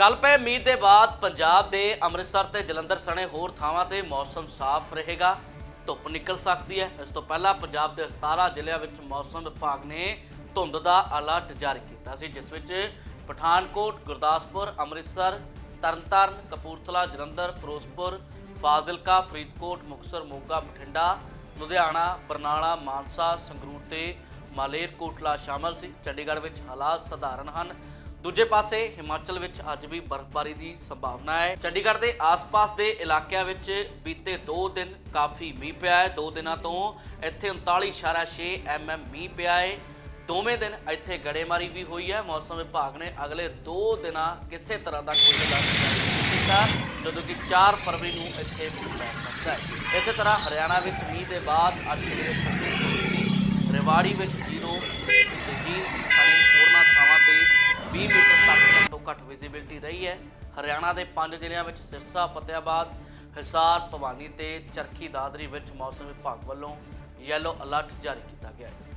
ਕੱਲ ਪਏ ਮੀਂਹ ਦੇ ਬਾਅਦ ਪੰਜਾਬ ਦੇ ਅੰਮ੍ਰਿਤਸਰ ਤੇ ਜਲੰਧਰ ਸਣੇ ਹੋਰ ਥਾਵਾਂ ਤੇ ਮੌਸਮ ਸਾਫ਼ ਰਹੇਗਾ। ਧੁੱਪ ਨਿਕਲ ਸਕਦੀ ਹੈ। ਇਸ ਤੋਂ ਪਹਿਲਾਂ ਪੰਜਾਬ ਦੇ 17 ਜ਼ਿਲ੍ਹਿਆਂ ਵਿੱਚ ਮੌਸਮ ਵਿਭਾਗ ਨੇ ਧੁੰਦ ਦਾ ਅਲਰਟ ਜਾਰੀ ਕੀਤਾ ਸੀ, ਜਿਸ ਵਿੱਚ ਪਠਾਨਕੋਟ, ਗੁਰਦਾਸਪੁਰ, ਅੰਮ੍ਰਿਤਸਰ, ਤਰਨਤਾਰਨ, ਕਪੂਰਥਲਾ, ਜਲੰਧਰ, ਫਿਰੋਜ਼ਪੁਰ, ਫਾਜ਼ਿਲਕਾ, ਫਰੀਦਕੋਟ, ਮੁਕਤਸਰ, ਮੋਗਾ, ਬਠਿੰਡਾ, ਲੁਧਿਆਣਾ, ਬਰਨਾਲਾ, ਮਾਨਸਾ, ਸੰਗਰੂਰ ਤੇ ਮਾਲੇਰਕੋਟਲਾ ਸ਼ਾਮਲ ਸੀ। ਚੰਡੀਗੜ੍ਹ ਵਿੱਚ ਹਾਲਾਤ ਸਧਾਰਨ ਹਨ। ਦੂਜੇ ਪਾਸੇ ਹਿਮਾਚਲ ਵਿੱਚ ਅੱਜ ਵੀ ਬਰਫ਼ਬਾਰੀ ਦੀ ਸੰਭਾਵਨਾ ਹੈ। ਚੰਡੀਗੜ੍ਹ ਦੇ ਆਸ-ਪਾਸ ਦੇ ਇਲਾਕਿਆਂ ਵਿੱਚ ਬੀਤੇ 2 ਦਿਨ ਕਾਫੀ ਮੀਂਹ ਪਿਆ ਹੈ। 2 ਦਿਨਾਂ ਤੋਂ ਇੱਥੇ 39.6 ਐਮਐਮ ਮੀਂਹ ਪਿਆ ਹੈ। ਦੋਵੇਂ ਦਿਨ ਇੱਥੇ ਗੜੇਮਾਰੀ ਵੀ ਹੋਈ ਹੈ। ਮੌਸਮ ਵਿਭਾਗ ਨੇ ਅਗਲੇ 2 ਦਿਨਾਂ ਕਿਸੇ ਤਰ੍ਹਾਂ ਦਾ ਕੋਈ ਅਲਰਟ ਕੀਤਾ, ਜਦੋਂ ਕਿ 4 ਫਰਵਰੀ ਨੂੰ ਇੱਥੇ ਮੀਂਹ ਪੈ ਸਕਦਾ ਹੈ। ਇਸੇ ਤਰ੍ਹਾਂ ਹਰਿਆਣਾ ਵਿੱਚ ਮੀਂਹ ਦੇ ਬਾਅਦ ਅੱਜ ਸਵੇਰੇ ਸਰਦੀ ਰੇਵਾੜੀ ਵਿੱਚ 0 ਤੇ ਜੀਂਦ ਸਣੇ ਹੋਰਨਾਂ ਥਾਵਾਂ ਤੇ 20 ਮੀਟਰ ਤੱਕ ਘੱਟੋ ਘੱਟ ਵਿਜ਼ਿਬਿਲਟੀ ਰਹੀ ਹੈ। ਹਰਿਆਣਾ ਦੇ ਪੰਜ ਜ਼ਿਲ੍ਹਿਆਂ ਵਿੱਚ ਸਿਰਸਾ ਫਤਿਆਬਾਦ ਹਿਸਾਰ, ਭਵਾਨੀ ਤੇ ਚਰਖੀ ਦਾਦਰੀ ਵਿੱਚ ਮੌਸਮ ਵਿਭਾਗ ਵੱਲੋਂ ਯੈਲੋ ਅਲਰਟ ਜਾਰੀ ਕੀਤਾ ਗਿਆ ਹੈ।